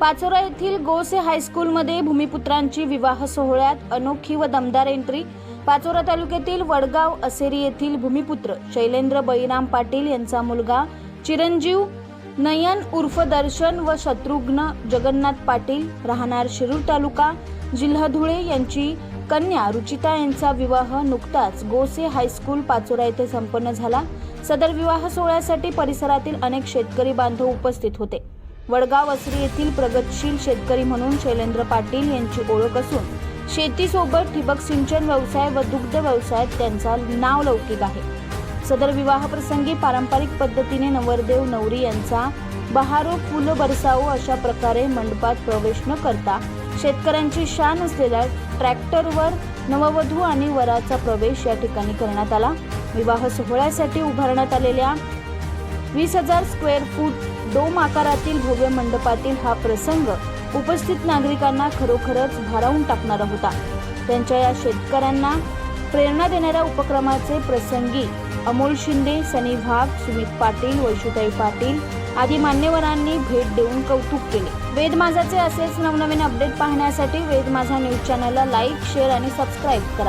पाचोरा येथील गोसे हायस्कूलमध्ये भूमिपुत्रांची विवाह सोहळ्यात अनोखी व दमदार एंट्री. पाचोरा तालुक्यातील वडगाव असेरी येथील भूमिपुत्र शैलेंद्र बळीराम पाटील यांचा मुलगा चिरंजीव नयन उर्फ दर्शन व शत्रुघ्न जगन्नाथ पाटील राहणार शिरूर तालुका. जिल्हा धुळे यांची कन्या रुचिता यांचा विवाह नुकताच गोसे हायस्कूल पाचोरा येथे संपन्न झाला. सदर विवाह सोहळ्यासाठी परिसरातील अनेक शेतकरी बांधव उपस्थित होते. वडगाव असरी येथील प्रगतशील शेतकरी म्हणून शैलेंद्र पाटील यांची ओळख असून शेतीसोबत ठिबक सिंचन व्यवसाय व दुग्ध व्यवसायात त्यांचा नाव लौकिक आहे. सदर विवाहप्रसंगी पारंपरिक पद्धतीने नवरदेव नवरी यांचा बहारो फुल बरसावो अशा प्रकारे मंडपात प्रवेश न करता शेतकऱ्यांची शान असलेल्या ट्रॅक्टरवर नववधू आणि वराचा प्रवेश या ठिकाणी करण्यात आला. विवाह सोहळ्यासाठी उभारण्यात आलेल्या वीस हजार स्क्वेअर फूट डोम आकारातील भव्य मंडपातील हा प्रसंग उपस्थित नागरिकांना खरोखरच भारावून टाकणारा होता. त्यांच्या या शेतकऱ्यांना प्रेरणा देणाऱ्या उपक्रमाचे प्रसंगी अमोल शिंदे सनी भाग सुमित पाटील वैशुताई पाटील आदी मान्यवरांनी भेट देऊन कौतुक केले. वेद माझाचे असेच नवनवीन अपडेट पाहण्यासाठी वेद माझा न्यूज चॅनलला लाईक शेअर आणि सबस्क्राईब करा.